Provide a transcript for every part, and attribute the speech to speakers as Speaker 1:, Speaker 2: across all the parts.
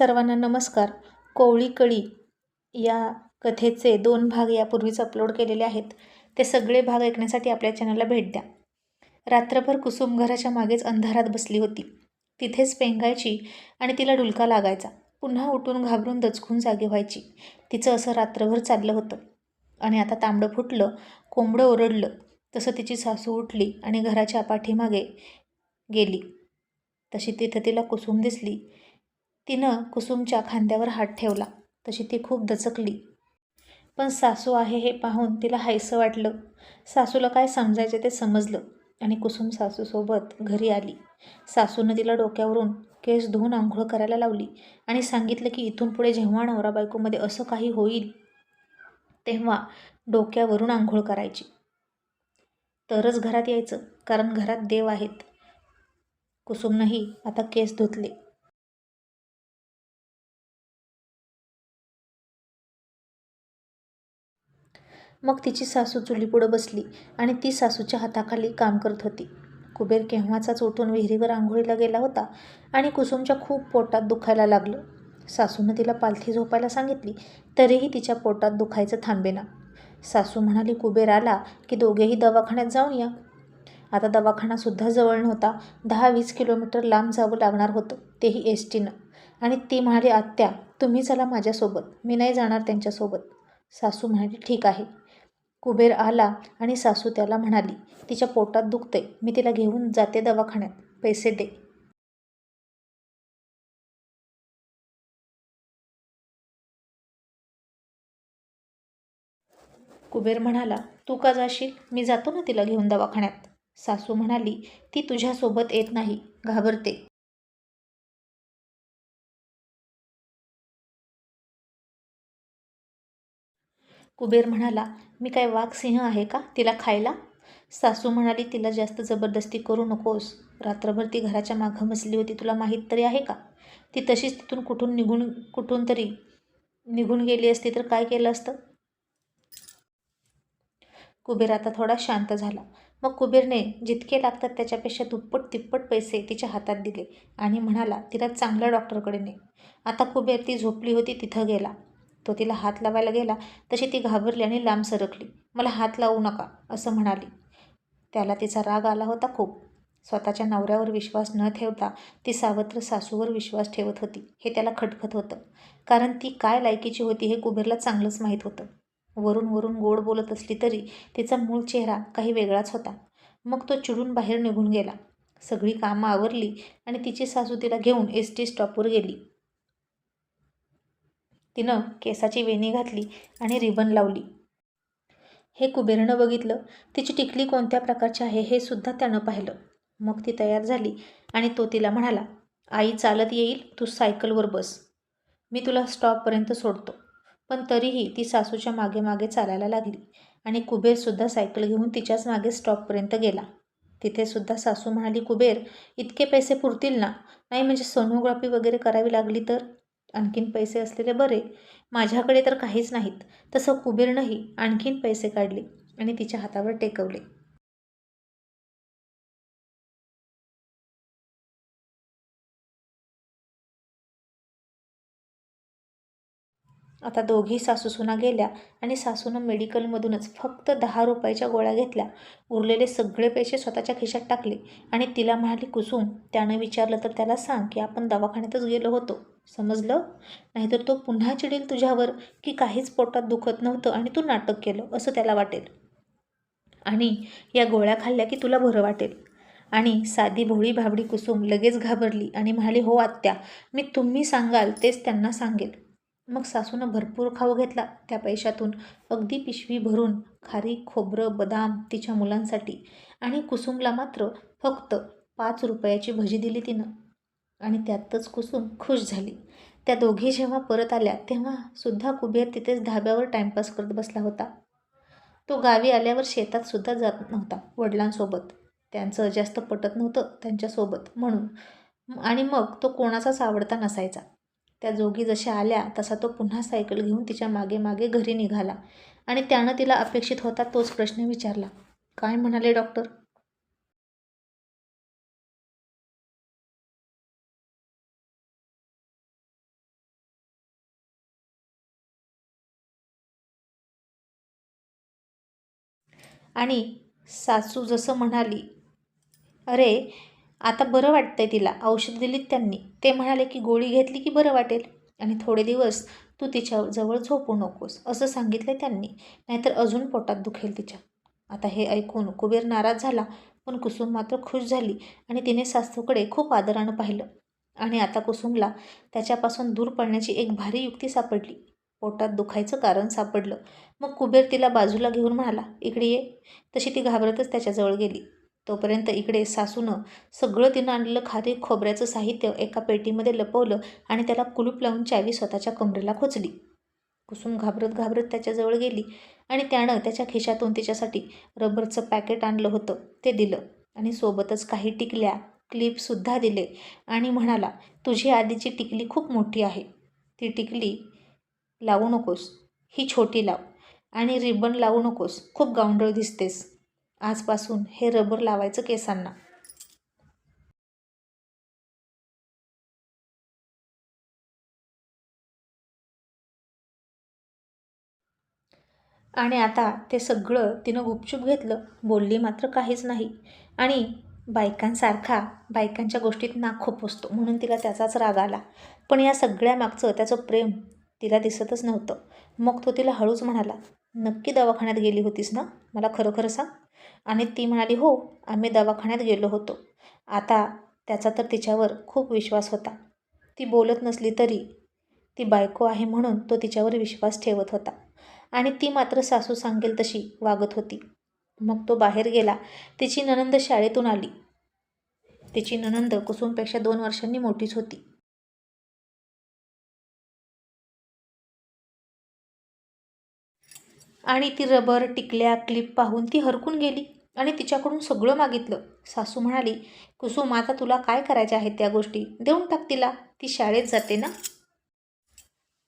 Speaker 1: सर्वांना नमस्कार. कोवळी कळी या कथेचे दोन भाग यापूर्वीच अपलोड केलेले आहेत. ते सगळे भाग ऐकण्यासाठी आपल्या चॅनलला भेट द्या. रात्रभर कुसुम घराच्या मागेच अंधारात बसली होती. तिथेच पेंगायची आणि तिला डुलका लागायचा. पुन्हा उठून घाबरून दचकून जागी व्हायची. तिचं असं रात्रभर चाललं होतं. आणि आता तांबडं फुटलं कोंबडं ओरडलं तसं तिची सासू उठली आणि घराच्या पाठीमागे गेली. तशी तिथं तिला कुसुम दिसली. तिनं कुसुमच्या खांद्यावर हात ठेवला. तशी ती खूप दचकली. पण सासू आहे हे पाहून तिला हायसं वाटलं. सासूला काय समजायचे ते समजलं आणि कुसुम सासूसोबत घरी आली. सासूनं तिला डोक्यावरून केस धुवून आंघोळ करायला लावली आणि सांगितलं की इथून पुढे जेव्हा नवरा बायकोमध्ये असं काही होईल तेव्हा डोक्यावरून आंघोळ करायची. तरच घरात यायचं कारण घरात देव आहेत. कुसुमनंही आता केस धुतले. मग तिची सासू चुलीपुढं बसली आणि ती सासूच्या हाताखाली काम करत होती. कुबेर केव्हाचाच उठून विहिरीवर आंघोळीला गेला होता आणि कुसुमच्या खूप पोटात दुखायला लागलं. सासूनं तिला पालथी झोपायला सांगितली तरीही तिच्या पोटात दुखायचं थांबेना. सासू म्हणाली कुबेर आला की दोघेही दवाखान्यात जाऊन या आता दवाखानासुद्धा जवळ नव्हता. दहा वीस किलोमीटर लांब जावं लागणार होतं तेही एस टीनं आणि ती म्हणाली आत्या तुम्ही चला माझ्यासोबत. मी नाही जाणार त्यांच्यासोबत. सासू म्हणाली ठीक आहे. कुबेर आला आणि सासू त्याला म्हणाली तिच्या पोटात दुखते मी तिला घेऊन जाते दवाखान्यात पैसे दे. कुबेर म्हणाला तू का जाशील? मी जातो ना तिला घेऊन दवाखान्यात. सासू म्हणाली ती तुझ्यासोबत येत नाही घाबरते. कुबेर म्हणाला मी काय वाघ सिंह आहे का तिला खायला? सासू म्हणाली तिला जास्त जबरदस्ती करू नकोस. रात्रभर ती घराच्या मागं बसली होती तुला माहीत तरी आहे का? ती तशीच तिथून कुठून निघून कुठून तरी निघून गेली असती तर काय केलं असतं? कुबेर आता थोडा शांत झाला. मग कुबेरने जितके लागतात त्याच्यापेक्षा दुप्पट तिप्पट पैसे तिच्या हातात दिले आणि म्हणाला तिला चांगल्या डॉक्टरकडे ने. आता कुबेर ती झोपली होती तिथं गेला. तो तिला हात लावायला गेला तशी ती घाबरली आणि लांब सरकली. मला हात लावू नका असं म्हणाली. त्याला तिचा राग आला होता खूप. स्वतःच्या नवऱ्यावर विश्वास न ठेवता ती सावत्र सासूवर विश्वास ठेवत होती. हे त्याला खटखत होतं. कारण ती काय लायकीची होती हे कुबेरला चांगलंच माहीत होतं. वरून वरून गोड बोलत असली तरी तिचा मूळ चेहरा काही वेगळाच होता. मग तो चिडून बाहेर निघून गेला. सगळी कामं आवरली आणि तिची सासू तिला घेऊन एस टी स्टॉपवर गेली. तिनं केसाची वेणी घातली आणि रिबन लावली. हे कुबेरनं बघितलं तिची टिकली कोणत्या प्रकारची आहे हे सुद्धा त्यानं पाहिलं. मग ती तयार झाली आणि तो तिला म्हणाला आई चालत येईल तू सायकलवर बस. मी तुला स्टॉपपर्यंत सोडतो. पण तरीही ती सासूच्या मागे मागे चालायला लागली आणि कुबेरसुद्धा सायकल घेऊन तिच्याच मागे स्टॉपपर्यंत गेला. तिथेसुद्धा सासू म्हणाली कुबेर इतके पैसे पुरतील ना? नाही म्हणजे सोनोग्राफी वगैरे करावी लागली तर? आणखीन पैसे असलेले बरे. माझ्याकडे तर काहीच नाहीत. तसं कुबेरनंही आणखीन पैसे काढले आणि तिच्या हातावर टेकवले. आता दोघी सासूसुना गेल्या आणि सासूनं मेडिकलमधूनच फक्त दहा रुपयाच्या गोळ्या घेतल्या. उरलेले सगळे पैसे स्वतःच्या खिशात टाकले आणि तिला म्हणाली कुसुम त्यानं विचारलं तर त्याला सांग की आपण दवाखान्यातच गेलो होतो. समजलं? नाहीतर तो पुन्हा चिडेल तुझ्यावर की काहीच पोटात दुखत नव्हतं आणि तू नाटक केलं असं त्याला वाटेल. आणि या गोळ्या खाल्ल्या की तुला बरं वाटेल. आणि साधी भोळी भाबडी कुसुम लगेच घाबरली आणि म्हणाली हो आत्या मी तुम्ही सांगाल तेच त्यांना सांगेल. मग सासूनं भरपूर खाऊ घेतला त्या पैशातून. अगदी पिशवी भरून खारी खोबरं बदाम तिच्या मुलांसाठी. आणि कुसुमला मात्र फक्त पाच रुपयाची भजी दिली तिनं. आणि त्यातच कुसुम खुश झाली. त्या दोघी जेव्हा परत आल्या तेव्हा सुद्धा कुबेर तिथेच धाब्यावर टाईमपास करत बसला होता. तो गावी आल्यावर शेतात सुद्धा जात नव्हता वडिलांसोबत. त्यांचं जास्त पटत नव्हतं त्यांच्यासोबत म्हणून. आणि मग तो कोणाचाच आवडता नसायचा. त्या जोगी जशा आल्या तसा तो पुन्हा सायकल घेऊन तिच्यामागे मागे घरी निघाला आणि त्यानं तिला अपेक्षित होता तोच प्रश्न विचारला. काय म्हणाले डॉक्टर? आणि सासू जसं म्हणाली अरे आता बरं वाटतंय तिला. औषध दिलीत त्यांनी. ते म्हणाले की गोळी घेतली की बरं वाटेल? आणि थोडे दिवस तू तिच्या जवळ झोपू नकोस असं सांगितलं त्यांनी. नाहीतर अजून पोटात दुखेल तिच्या. आता हे ऐकून कुबेर नाराज झाला पण कुसुम मात्र खुश झाली आणि तिने सासूकडे खूप आदरानं पाहिलं. आणि आता कुसुमला त्याच्यापासून दूर पडण्याची एक भारी युक्ती सापडली. पोटात दुखायचं कारण सापडलं. मग कुबेर तिला बाजूला घेऊन म्हणाला इकडे ये. तशी ती घाबरतच त्याच्याजवळ गेली. तोपर्यंत इकडे सासूनं सगळं तिनं आणलेलं खारी खोबऱ्याचं साहित्य एका पेटीमध्ये लपवलं आणि त्याला कुलूप लावून चावी स्वतःच्या कमरेला खोचली. कुसुम घाबरत घाबरत त्याच्याजवळ गेली आणि त्यानं त्याच्या खिशातून तिच्यासाठी रबरचं पॅकेट आणलं होतं ते दिलं. आणि सोबतच काही टिकल्या क्लिपसुद्धा दिले आणि म्हणाला तुझी आधीची टिकली खूप मोठी आहे. ती टिकली लावू नकोस. ही छोटी लाव आणि रिबन लावू नकोस. खूप गावंडळ दिसतेस. आजपासून हे रबर लावायचं केसांना. आणि आता ते सगळं तिनं गुपचूप घेतलं बोलली मात्र काहीच नाही. आणि बायकांसारखा बायकांच्या गोष्टीत नाक खोपसतो म्हणून तिला त्याचाच राग आला. पण या सगळ्यामागचं त्याचं प्रेम तिला दिसतच नव्हतं. मग तो तिला हळूच म्हणाला नक्की दवाखान्यात गेली होतीस ना? मला खरं खरं सांग. आणि ती म्हणाली हो आम्ही दवाखान्यात गेलो होतो. आता त्याचा तर तिच्यावर खूप विश्वास होता. ती बोलत नसली तरी ती बायको आहे म्हणून तो तिच्यावर विश्वास ठेवत होता. आणि ती मात्र सासू सांगेल तशी वागत होती. मग तो बाहेर गेला. तिची ननंद शाळेतून आली. तिची ननंद कुसुमपेक्षा दोन वर्षांनी मोठीच होती. आणि ती रबर टिकल्या क्लिप पाहून ती हरकून गेली आणि तिच्याकडून सगळं मागितलं. सासू म्हणाली कुसुम आता तुला काय करायच्या आहेत त्या गोष्टी? देऊन टाक तिला. ती शाळेत जाते ना?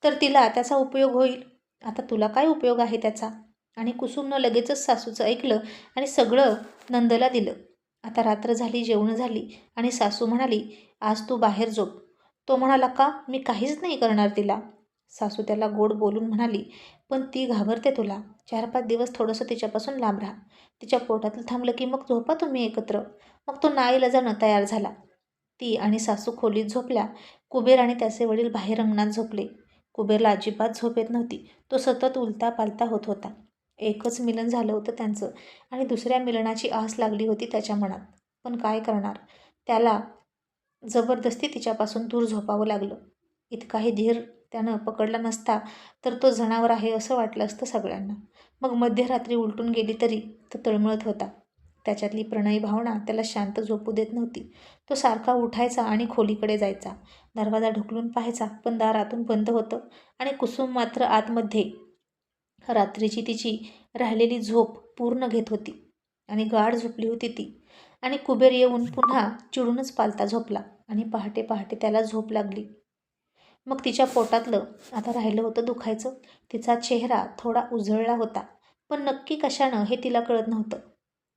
Speaker 1: तर तिला त्याचा उपयोग होईल. आता तुला काय उपयोग आहे त्याचा? आणि कुसुमनं लगेचच सासूचं ऐकलं आणि सगळं नंदला दिलं. आता रात्र झाली जेवणं झाली आणि सासू म्हणाली आज तू बाहेर झोप. तो म्हणाला का? मी काहीच नाही करणार तिला. सासू त्याला गोड बोलून म्हणाली पण ती घाबरते तुला. चार पाच दिवस थोडंसं तिच्यापासून लांब राहा. तिच्या पोटातलं थांबलं की मग झोपा तुम्ही एकत्र. मग तो जाणं तयार झाला. ती आणि सासू खोलीत झोपल्या. कुबेर आणि त्याचे वडील बाहेर अंगणात झोपले. कुबेरला अजिबात झोप येत नव्हती. तो सतत उलता पालता होत होता. एकच मिलन झालं होतं त्यांचं आणि दुसऱ्या मिलनाची आस लागली होती त्याच्या मनात. पण काय करणार? त्याला जबरदस्ती तिच्यापासून दूर झोपावं लागलं. इतकाही धीर त्यानं पकडला नसता तर तो जनावर आहे असं वाटलं असतं सगळ्यांना. मग मध्यरात्री उलटून गेली तरी तो तळमळत होता. त्याच्यातली प्रणयी भावना त्याला शांत झोपू देत नव्हती. तो सारखा उठायचा आणि खोलीकडे जायचा. दरवाजा ढुकलून पाहायचा पण दार आतून बंद होतं आणि कुसुम मात्र आतमध्ये रात्रीची तिची राहिलेली झोप पूर्ण घेत होती आणि गाढ झोपली होती ती. आणि कुबेर येऊन पुन्हा चिडूनच पालता झोपला आणि पहाटे पहाटे त्याला झोप लागली. मग तिच्या पोटातलं आता राहिलं होतं दुखायचं. तिचा चेहरा थोडा उजळला होता पण नक्की कशानं हे तिला कळत नव्हतं.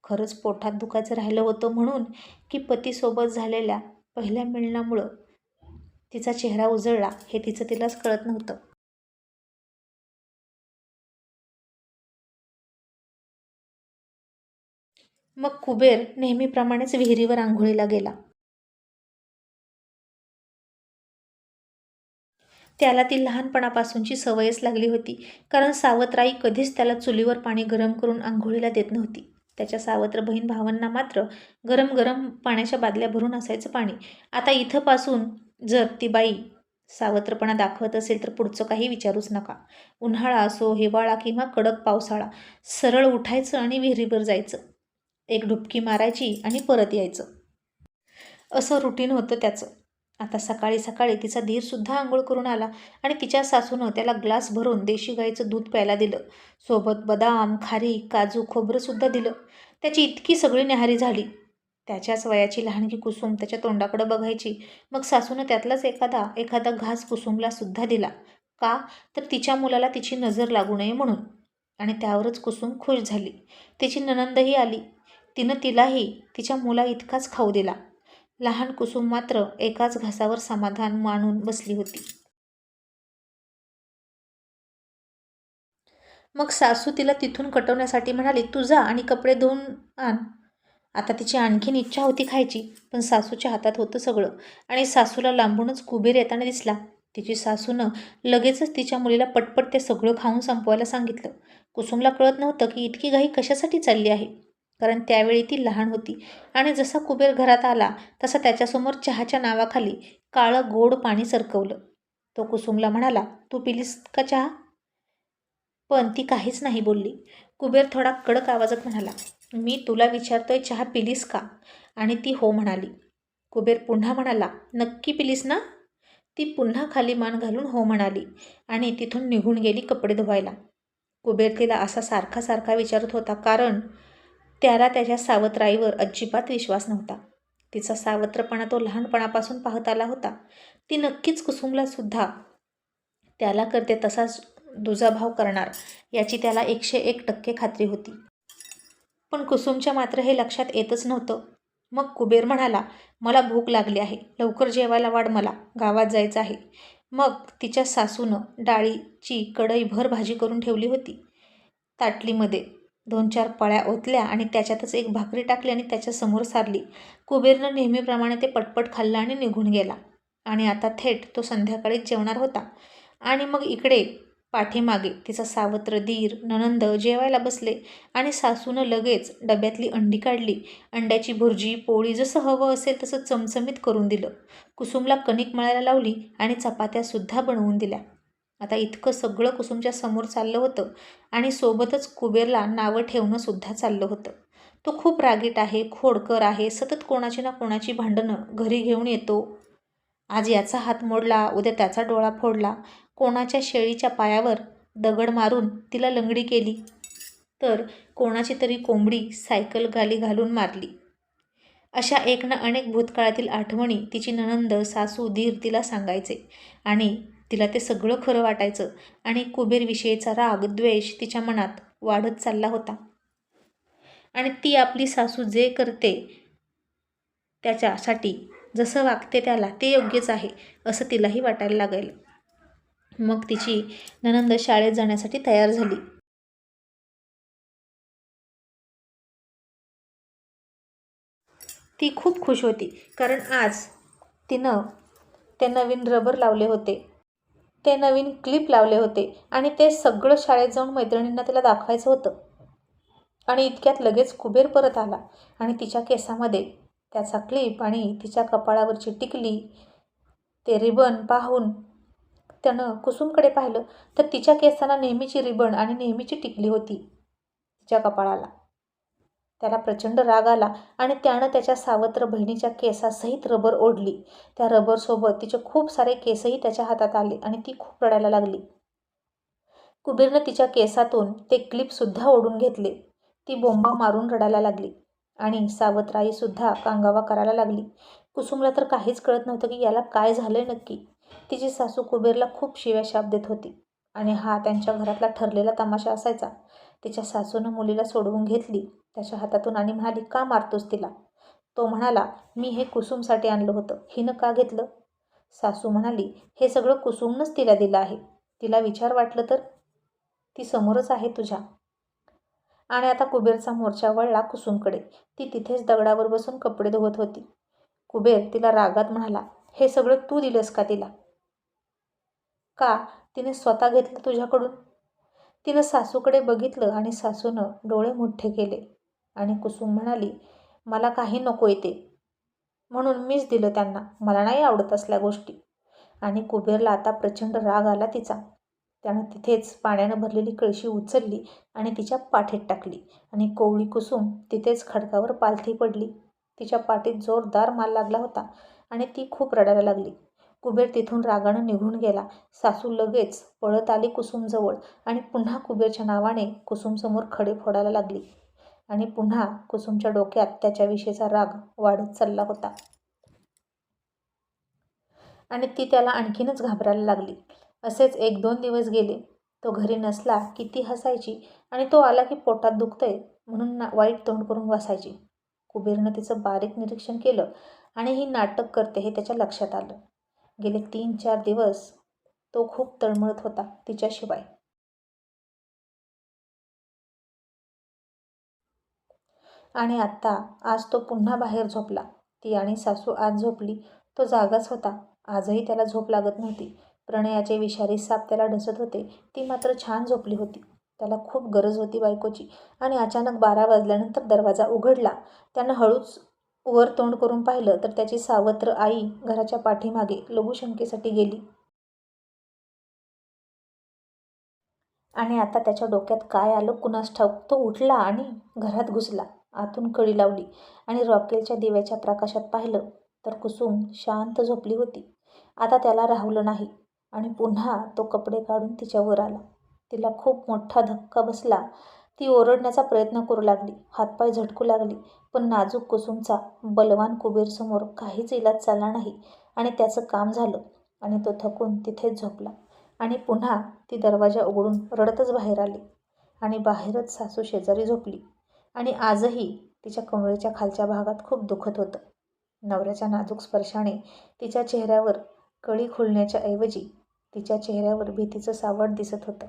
Speaker 1: खरंच पोटात दुखायचं राहिलं होतं म्हणून की पतीसोबत झालेल्या पहिल्या मिळण्यामुळं तिचा चेहरा उजळला हे तिचं तिलाच कळत नव्हतं. मग कुबेर नेहमीप्रमाणेच विहिरीवर आंघोळीला गेला. त्याला ती लहानपणापासूनची सवयच लागली होती. कारण सावत्राई कधीच त्याला चुलीवर पाणी गरम करून आंघोळीला देत नव्हती. त्याच्या सावत्र बहीण भावांना मात्र गरम गरम पाण्याच्या बादल्या भरून असायचं पाणी. आता इथंपासून जर ती बाई सावत्रपणा दाखवत असेल तर पुढचं काही विचारूच नका. उन्हाळा असो हिवाळा किंवा कडक पावसाळा सरळ उठायचं आणि विहिरीवर जायचं. एक डुबकी मारायची आणि परत यायचं. असं रुटीन होतं त्याचं. आता सकाळी सकाळी तिचा धीरसुद्धा आंघोळ करून आला आणि तिच्या सासूनं त्याला ग्लास भरून देशी गाईचं दूध प्यायला दिलं. सोबत बदाम खारी काजू खोबरंसुद्धा दिलं. त्याची इतकी सगळी न्याहारी झाली. त्याच्याच वयाची लहानगी कुसुम त्याच्या तोंडाकडं बघायची. मग सासूनं त्यातलाच एखादा एखादा घास कुसुमला सुद्धा दिला. का? तर तिच्या मुलाला तिची नजर लागू नये म्हणून. आणि त्यावरच कुसुम खुश झाली. तिची ननंदही आली. तिनं तिलाही तिच्या मुला इतकाच खाऊ दिला. लहान कुसुम मात्र एकाच घासावर समाधान मानून बसली होती. मग सासू तिला तिथून कटवण्यासाठी म्हणाली तू जा आणि कपडे धुवून आण. आता तिची आणखीन इच्छा होती खायची पण सासूच्या हातात होतं सगळं आणि सासूला लांबूनच कुबेर येताना दिसला. तिची सासूनं लगेचच तिच्या मुलीला पटपट ते सगळं खाऊन संपवायला सांगितलं. कुसुमला कळत नव्हतं की इतकी घाई कशासाठी चालली आहे. कारण त्यावेळी ती लहान होती. आणि जसा कुबेर घरात आला तसा त्याच्यासमोर चहाच्या नावाखाली काळं गोड पाणी सरकवलं. तो कुसुमला म्हणाला तू पिलीस का चहा? पण ती काहीच नाही बोलली. कुबेर थोडा कडक आवाजात म्हणाला मी तुला विचारतोय चहा पिलीस का? आणि ती हो म्हणाली. कुबेर पुन्हा म्हणाला नक्की पिलीस ना? ती पुन्हा खाली मान घालून हो म्हणाली आणि तिथून निघून गेली कपडे धुवायला. कुबेर तिला असा सारखा सारखा विचारत होता कारण त्याला त्याच्या सावत्राईवर अजिबात विश्वास नव्हता. तिचा सावत्रपणा तो लहानपणापासून पाहत आला होता. ती नक्कीच कुसुमला सुद्धा त्याला करते तसाच दुजाभाव करणार याची त्याला एकशे एक टक्के खात्री होती. पण कुसुमच्या मात्र हे लक्षात येतच नव्हतं. मग कुबेर म्हणाला मला भूक लागली आहे. लवकर जेवायला वाढ मला. गावात जायचं आहे. मग तिच्या सासूनं डाळीची कढईभर भाजी करून ठेवली होती. ताटलीमध्ये दोन चार पळ्या ओतल्या आणि त्याच्यातच एक भाकरी टाकली आणि त्याच्यासमोर सारली. कुबेरनं नेहमीप्रमाणे ते पटपट खाल्लं आणि निघून गेला. आणि आता थेट तो संध्याकाळीच जेवणार होता. आणि मग इकडे पाठीमागे तिचा सावत्र दीर ननंद जेवायला बसले आणि सासूनं लगेच डब्यातली अंडी काढली. अंड्याची भुर्जी पोळी जसं हवं असेल तसं चमचमीत करून दिलं. कुसुमला कणिक मळायला लावली आणि चपात्यासुद्धा बनवून दिल्या. आता इतकं सगळं कुसुमच्या समोर चाललं होतं आणि सोबतच कुबेरला नावं ठेवणंसुद्धा चाललं होतं. तो खूप रागीट आहे खोडकर आहे सतत कोणाची ना कोणाची भांडणं घरी घेऊन येतो. आज याचा हात मोडला उद्या त्याचा डोळा फोडला. कोणाच्या शेळीच्या पायावर दगड मारून तिला लंगडी केली. तर कोणाची तरी कोंबडी सायकल गाली घालून मारली. अशा एक ना अनेक भूतकाळातील आठवणी तिची ननंद सासू धीर तिला सांगायचे आणि तिला ते सगळं खरं वाटायचं आणि कुबेरविषयीचा राग द्वेष तिच्या मनात वाढत चालला होता. आणि ती आपली सासू जे करते त्याच्यासाठी जसं वागते त्याला ते योग्यच आहे असं तिलाही वाटायला लागेल. मग तिची ननंद शाळेत जाण्यासाठी तयार झाली. ती खूप खुश होती कारण आज तिनं ते नवीन रबर लावले होते. ते नवीन क्लिप लावले होते आणि ते सगळं शाळेत जाऊन मैत्रिणींना तिला दाखवायचं होतं. आणि इतक्यात लगेच कुबेर परत आला आणि तिच्या केसामध्ये त्याचा क्लिप आणि तिच्या कपाळावरची टिकली ते रिबन पाहून त्यानं कुसुमकडे पाहिलं तर तिच्या केसांना नेहमीची रिबन आणि नेहमीची टिकली होती तिच्या कपाळाला. त्याला प्रचंड राग आला आणि त्यानं त्याच्या सावत्र बहिणीच्या केसासहित रबर ओढली. त्या रबरसोबत तिचे खूप सारे केसही त्याच्या हातात आले आणि ती खूप रडायला लागली. कुबीरनं तिच्या केसातून ते क्लिपसुद्धा ओढून घेतले. ती बोंबा मारून रडायला लागली आणि सावत्राईसुद्धा कांगावा करायला लागली. कुसुमला तर काहीच कळत नव्हतं की याला काय झालं आहे नक्की. तिची सासू कुबेरला खूप शिव्या शाप देत होती. आणि हा त्यांच्या घरातला ठरलेला तमाशा असायचा. तिच्या सासूनं मुलीला सोडवून घेतली. त्याच्या हातातून आणि म्हणाली का मारतोस तिला? तो म्हणाला मी हे कुसुमसाठी आणलं होतं. हिनं का घेतलं? सासू म्हणाली हे सगळं कुसुमनंच तिला दिलं आहे. तिला विचार वाटलं तर? ती समोरच आहे तुझ्या. आणि आता कुबेरचा मोर्चा वळला कुसुमकडे. ती तिथेच दगडावर बसून कपडे धुवत होती. कुबेर तिला रागात म्हणाला हे सगळं तू दिलंस का तिला? का? तिने स्वतः घेतलं तुझ्याकडून? तिनं सासूकडे बघितलं आणि सासूनं डोळे मोठे केले आणि कुसुम म्हणाली मला काही नको येते म्हणून मीच दिलं त्यांना. मला नाही आवडत असल्या गोष्टी. आणि कुबेरला आता प्रचंड राग आला तिचा. त्यानं तिथेच पाण्यानं भरलेली कळशी उचलली आणि तिच्या पाठीत टाकली आणि कोवळी कुसुम तिथेच खडकावर पालथी पडली. तिच्या पाठीत जोरदार माल लागला होता आणि ती खूप रडायला लागली. कुबेर तिथून रागानं निघून गेला. सासू लगेच पळत आली कुसुमजवळ आणि पुन्हा कुबेरच्या नावाने कुसुमसमोर खडे फोडायला लागली. आणि पुन्हा कुसुमच्या डोक्यात त्याच्याविषयीचा राग वाढत चालला होता. आणि ती त्याला आणखीनच घाबरायला लागली. असेच एक दोन दिवस गेले. तो घरी नसला की ती हसायची आणि तो आला की पोटात दुखतंय म्हणून ना वाईट तोंड करून बसायची कुबेरनं तिचं बारीक निरीक्षण केलं आणि ही नाटक करते हे त्याच्या लक्षात आलं. गेले तीन चार दिवस तो खूप तळमळत होता तिच्याशिवाय. आणि आत्ता आज तो पुन्हा बाहेर झोपला. ती आणि सासू आज झोपली. तो जागाच होता. आजही त्याला झोप लागत नव्हती. प्रणयाचे विषारी साप त्याला ढसत होते. ती मात्र छान झोपली होती. त्याला खूप गरज होती बायकोची. आणि अचानक बारा वाजल्यानंतर दरवाजा उघडला. त्यानं हळूच वर तोंड करून पाहिलं तर त्याची सावत्र आई घराच्या पाठीमागे लघुशंकेसाठी गेली. आणि आता त्याच्या डोक्यात काय आलं? कुणास ठाऊक? तो उठला आणि घरात घुसला. आतून कडी लावली आणि रॉकेलच्या दिव्याच्या प्रकाशात पाहिलं तर कुसुम शांत झोपली होती. आता त्याला राहुलं नाही आणि पुन्हा तो कपडे काढून तिच्यावर आला. तिला खूप मोठा धक्का बसला ती ओरडण्याचा प्रयत्न करू लागली. हातपाय झटकू लागली. पण नाजूक कुसुमचा बलवान कुबेरसमोर काहीच इलाज चालला नाही आणि त्याचं काम झालं आणि तो थकून तिथेच झोपला. आणि पुन्हा ती दरवाजा उघडून रडतच बाहेर आली आणि बाहेरच सासू शेजारी झोपली. आणि आजही तिच्या कमरेच्या खालच्या भागात खूप दुखत होतं. नवऱ्याच्या नाजूक स्पर्शाने तिच्या चेहऱ्यावर कळी खुलण्याच्या ऐवजी तिच्या चेहऱ्यावर भीतीचं सावट दिसत होतं.